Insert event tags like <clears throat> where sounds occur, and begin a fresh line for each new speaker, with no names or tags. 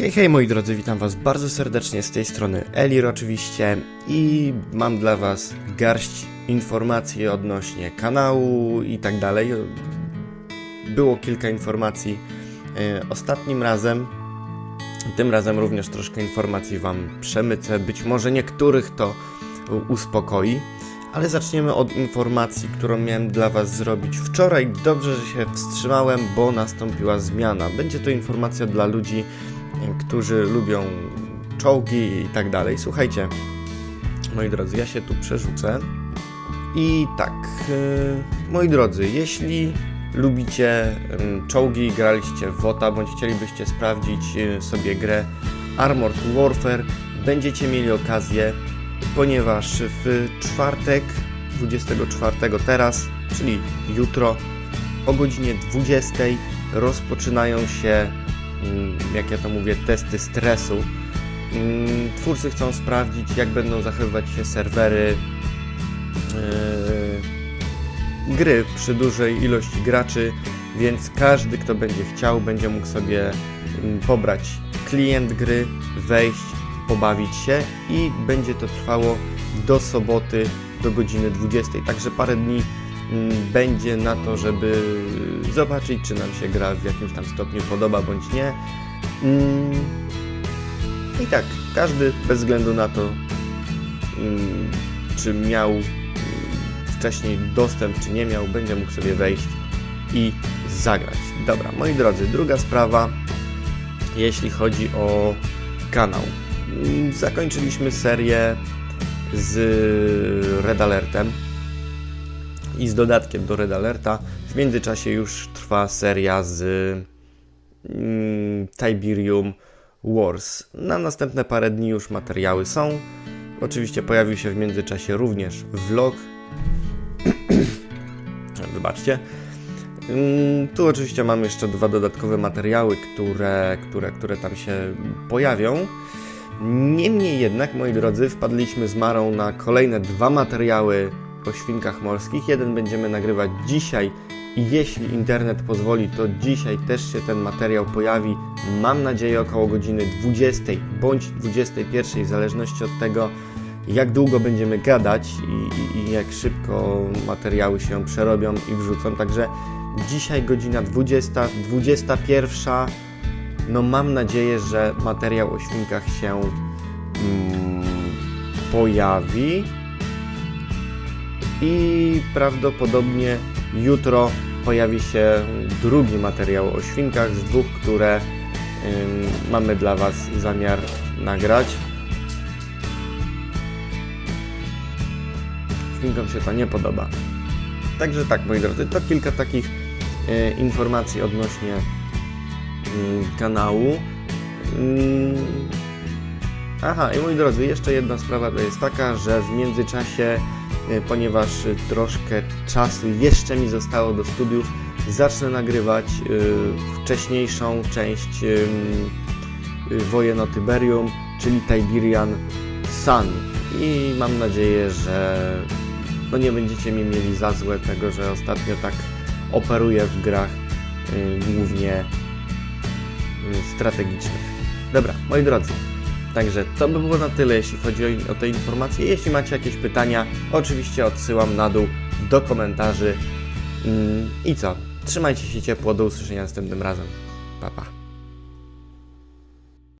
Hej, hej moi drodzy, witam was bardzo serdecznie z tej strony Elir oczywiście i mam dla was garść informacji odnośnie kanału i tak dalej. Było kilka informacji e, ostatnim razem, tym razem również troszkę informacji wam przemycę, być może niektórych to uspokoi. Ale zaczniemy od informacji, którą miałem dla Was zrobić wczoraj. Dobrze, że się wstrzymałem, bo nastąpiła zmiana. Będzie to informacja dla ludzi, którzy lubią czołgi i tak dalej. Słuchajcie, moi drodzy, ja się tu przerzucę. I tak, yy, moi drodzy, jeśli lubicie czołgi, graliście w WOTA, bądź chcielibyście sprawdzić yy, sobie grę Armored Warfare, będziecie mieli okazję, ponieważ w czwartek, 24 teraz, czyli jutro, o godzinie 20 rozpoczynają się jak ja to mówię, testy stresu. Mm, twórcy chcą sprawdzić, jak będą zachowywać się serwery yy, gry przy dużej ilości graczy, więc każdy, kto będzie chciał, będzie mógł sobie mm, pobrać klient gry, wejść, pobawić się i będzie to trwało do soboty do godziny 20. Także parę dni Mm, będzie na to, żeby zobaczyć, czy nam się gra w jakimś tam stopniu podoba bądź nie. Mm, I tak, każdy bez względu na to, mm, czy miał wcześniej dostęp, czy nie miał, będzie mógł sobie wejść i zagrać. Dobra, moi drodzy, druga sprawa, jeśli chodzi o kanał. Zakończyliśmy serię z Red Alertem i z dodatkiem do Red Alerta. W międzyczasie już trwa seria z mm, Tiberium Wars. Na następne parę dni już materiały są. Oczywiście pojawił się w międzyczasie również vlog. <clears throat> Wybaczcie. Mm, tu oczywiście mam jeszcze dwa dodatkowe materiały, które, które, które tam się pojawią. Niemniej jednak, moi drodzy, wpadliśmy z Marą na kolejne dwa materiały o świnkach morskich. Jeden będziemy nagrywać dzisiaj i jeśli internet pozwoli, to dzisiaj też się ten materiał pojawi. Mam nadzieję około godziny 20 bądź 21, w zależności od tego, jak długo będziemy gadać i, i, i jak szybko materiały się przerobią i wrzucą. Także dzisiaj godzina 20, 21. No mam nadzieję, że materiał o świnkach się mm, pojawi i prawdopodobnie jutro pojawi się drugi materiał o świnkach z dwóch, które mamy dla Was zamiar nagrać. Świnkom się to nie podoba. Także tak, moi drodzy, to kilka takich y, informacji odnośnie y, kanału. Y, aha, i moi drodzy, jeszcze jedna sprawa to jest taka, że w międzyczasie E, ponieważ troszkę czasu jeszcze mi zostało do studiów, zacznę nagrywać e, wcześniejszą część e, Wojen o Tyberium, czyli Tiberian Sun. I mam nadzieję, że no nie będziecie mi mieli za złe tego, że ostatnio tak operuję w grach głównie strategicznych. Dobra, moi drodzy, Także to by było na tyle, jeśli chodzi o, o te informacje. Jeśli macie jakieś pytania, oczywiście odsyłam na dół do komentarzy. Mm, I co? Trzymajcie się ciepło, do usłyszenia następnym razem. Pa, pa.